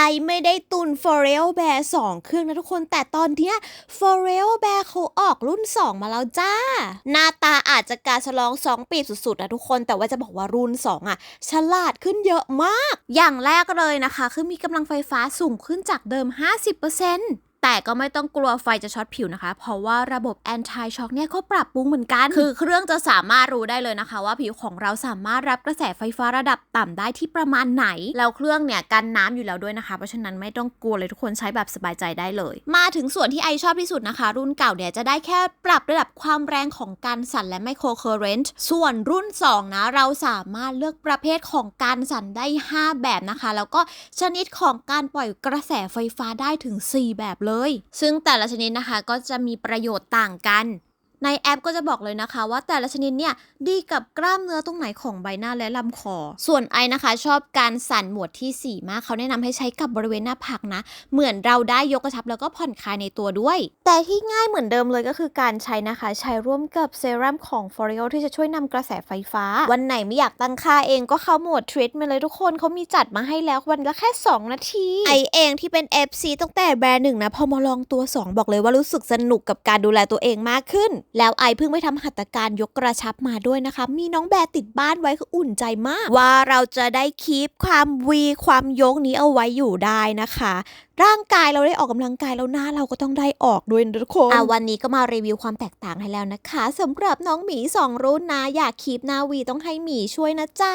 ไอไม่ได้ตุน f o r e l Bear 2 เครื่องนะทุกคน แต่ตอนเนี้ย f o r e l Bear เขาออกรุ่น 2 มาแล้วจ้า หน้าตาอาจจะการฉลอง 2 ปีสุดๆนะทุกคนแต่ว่าจะบอกว่ารุ่น 2 อะ ฉลาดขึ้นเยอะมาก อย่างแรกเลยนะคะ คือมีกำลังไฟฟ้าสูงขึ้นจากเดิม 50% แต่ก็ไม่ต้องกลัวไฟจะช็อตผิวนะคะ เพราะว่าระบบ anti shock เนี่ยเขาปรับปรุงเหมือนกัน คือเครื่องจะสามารถรู้ได้เลยนะคะ ว่าผิวของเราสามารถรับกระแสไฟฟ้าระดับต่ำได้ที่ประมาณไหน แล้วเครื่องเนี่ยกันน้ำอยู่แล้วด้วยนะคะ เพราะฉะนั้นไม่ต้องกลัวเลยทุกคนใช้แบบสบายใจได้เลย มาถึงส่วนที่ไอชอบที่สุดนะคะ รุ่นเก่าเนี่ยจะได้แค่ปรับระดับความแรงของการสั่นและไมโครเคอร์เรนต์ส่วนรุ่น 2 นะ เราสามารถเลือกประเภทของการสั่นได้ 5 แบบนะคะ แล้วก็ชนิดของการปล่อยกระแสไฟฟ้าได้ถึง 4 แบบเลยซึ่งแต่ละชนิดนะคะก็จะมีประโยชน์ต่างกัน ในแอปก็จะบอกเลยนะคะว่าแต่ละชนิดเนี่ยดีกับกล้ามเนื้อตรงไหนของใบหน้าและลำคอ ส่วนไอนะคะ ชอบการสั่นหมวดทีสี่4 มากเขาแนะนำให้ใช้กับบริเวณหน้าผากนะ เหมือนเราได้ยกกระชับแล้วก็ผ่อนคลายในตัวด้วย แต่ที่ง่ายเหมือนเดิมเลยก็คือการใช้นะคะ ใช้ร่วมกับเซรั่มของ f o r e l ที่จะช่วยนำกระแสไฟฟ้า วันไหนไม่อยากตั้งค่าเองก็เข้าโหมดทรีทมาเลยทุกคนเขามีจัดมาให้แล้ววันละแค่ 2 นาที ไอเองที่เป็น FC ตั้งแต่แบรนด์หนึ่งนะพอมาลองตัว 2 บอกเลยว่ารู้สึกสนุกกับการดูแลตัวเองมากขึ้นแล้วไอเพิ่งไปทำหัตถการยกกระชับมาด้วยนะคะ มีน้องแบติดบ้านไว้คืออุ่นใจมาก ว่าเราจะได้คีปความวีความยกนี้เอาไว้อยู่ได้นะคะ ร่างกายเราได้ออกกำลังกายแล้วหน้าเราก็ต้องได้ออกด้วยทุกคนอะวันนี้ก็มารีวิวความแตกต่างให้แล้วนะคะสำหรับน้องหมีสองรุ่นนะอยากคีปหน้าวีต้องให้หมีช่วยนะจ๊ะ